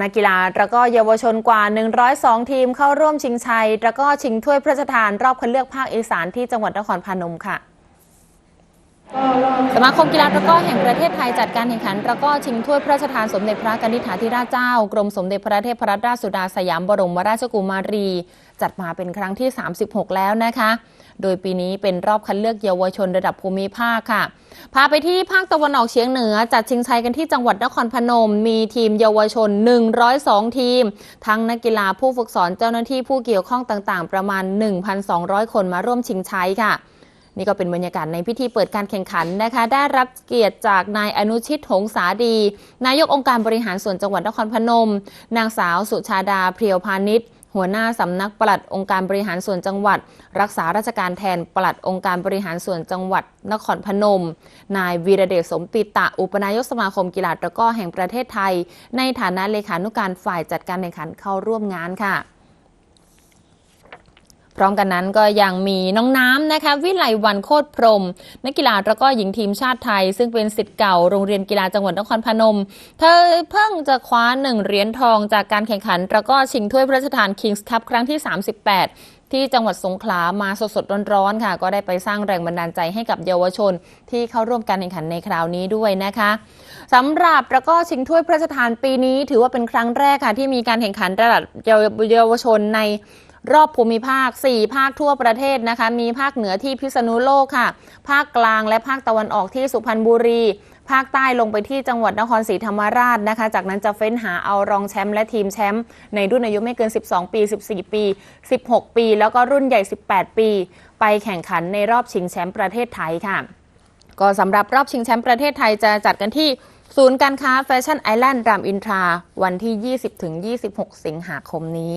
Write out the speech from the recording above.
นักกีฬาตะกร้อเยาวชนกว่า 102 ทีมเข้าร่วมชิงชัยตะกร้อชิงถ้วยพระราชทานรอบคัดเลือกภาคอีสานที่จังหวัดนครพนมค่ะ สมาคมกีฬาตะก้อแห่งประเทศไทยจัดการแข่งขันตะก้อชิงถ้วยพระราชทานสมเด็จพระกนิษฐาธิราชเจ้า กรมสมเด็จพระเทพรัตนราชสุดาสยามบรมราชกุมารี จัดมาเป็นครั้งที่ 36 แล้วนะคะ โดยปีนี้เป็นรอบคัดเลือกเยาวชนระดับภูมิภาคค่ะ พาไปที่ภาคตะวันออกเฉียงเหนือ จัดชิงชัยกันที่จังหวัดนครพนม มีทีมเยาวชน 102 ทีม ทั้งนักกีฬาผู้ฝึกสอนเจ้าหน้าที่ผู้เกี่ยวข้องต่างๆ ประมาณ 1,200 คนมาร่วมชิงชัยค่ะ นี่ก็เป็นบรรยากาศในพิธีเปิดการแข่งขันนะคะ ได้รับเกียรติจากนายอนุชิตหงสาดี นายกองค์การบริหารส่วนจังหวัดนครพนม นางสาวสุชาดาเพียวพาณิชย์หัวหน้าสำนักปลัดองค์การบริหารส่วนจังหวัด รักษาราชการแทนปลัดองค์การบริหารส่วนจังหวัด นครพนม นายวีระเดชสมปิตะ อุปนายกสมาคมกีฬาตะก้อแห่งประเทศไทย ในฐานะเลขานุการฝ่ายจัดการแข่งขันเข้าร่วมงานค่ะ พร้อมกันนั้นก็ยังมีน้องน้ำนะคะวิไลวันโคตรพรม นักกีฬาตะกร้อหญิงทีมชาติไทย ซึ่งเป็นสิทธิ์เก่าโรงเรียนกีฬาจังหวัดนครพนม เธอเพิ่งจะคว้าหนึ่งเหรียญทองจากการแข่งขันตะกร้อชิงถ้วยพระราชทานคิงส์คัพครั้งที่ 38ที่จังหวัดสงขลามาสดๆร้อนๆค่ะ ก็ได้ไปสร้างแรงบันดาลใจให้กับเยาวชน ที่เข้าร่วมการแข่งขันในคราวนี้ด้วยนะคะสำหรับตะกร้อชิงถ้วยพระราชทานปีนี้ ถือว่าเป็นครั้งแรกค่ะ ที่มีการแข่งขันระดับเยาวชนใน รอบภูมิภาค 4 ภาคทั่วประเทศนะคะ มีภาคเหนือที่พิษณุโลกค่ะ ภาคกลางและภาคตะวันออกที่สุพรรณบุรี ภาคใต้ลงไปที่จังหวัดนครศรีธรรมราชนะคะ จากนั้นจะเฟ้นหาเอารองแชมป์และทีมแชมป์ในรุ่นอายุไม่เกิน 12 ปี 14 ปี 16 ปี แล้วก็รุ่นใหญ่ 18 ปี ไปแข่งขันในรอบชิงแชมป์ประเทศไทยค่ะ ก็สำหรับรอบชิงแชมป์ประเทศไทยจะจัดกันที่ศูนย์การค้าแฟชั่นไอแลนด์รามอินทรา วันที่ 20-26 สิงหาคมนี้